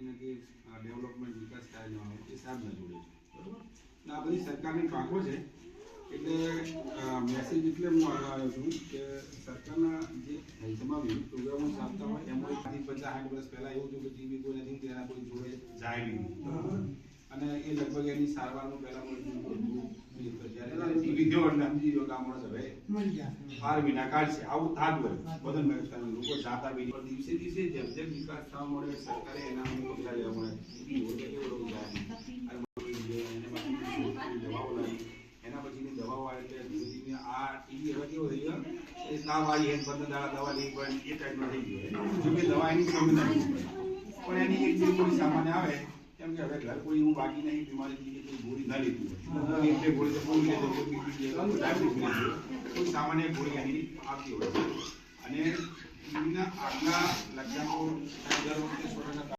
એનાથી ડેવલપમેન્ટ વિકાસ કાર્ય આવે એ સાહેબના જોડે છે. બરાબર? આ બધી સરકારની પાંખો છે. એટલે મેસેજ એટલે હું આવ્યો છું કે સરકારના જે હેલ્થમાં વિવિધ પ્રોગ્રામો ચાલતા હોય, એમાં આજથી પચાસ સાઠ વર્ષ પહેલાં એવું હતું કે ટીવી કોઈ નથી તેના કોઈ જોડે જાય નહીં. અને એ લગભગ એની સારવારનું પહેલા મળતું હતું જ્યારે ટીવી થયો એટલે સમજી ગયો કે આ માણસ હવે મળી ગયા. બાર મહિના કાઢશે આવું થાતું હોય. બધા મેં લોકો જાતા બી પણ દિવસે દિવસે જેમ જેમ વિકાસ થવા મળે સરકારે એના અમુક પગલાં લેવા મળે. ઈ કેવો રોગ જાય અને બધું જે એને માટે દવાઓ લાવી એના પછીની દવાઓ આવે એટલે ધીમે ધીમે આ ટીવી હવે કેવો થઈ ગયો એ તાવ આવી દાડા દવા લેવી પડે એ ટાઈપનો થઈ ગયો. જો કે દવા એની નથી. પણ એની એક જે સામાન્ય આવે કેમ કોઈ એવું બાકી નહીં, બીમારી કે ના લીધી એટલે ગોળી તો કોઈ લેતો કોઈ સામાન્ય ગોળી એની આવતી હોય. અને આજના આગલા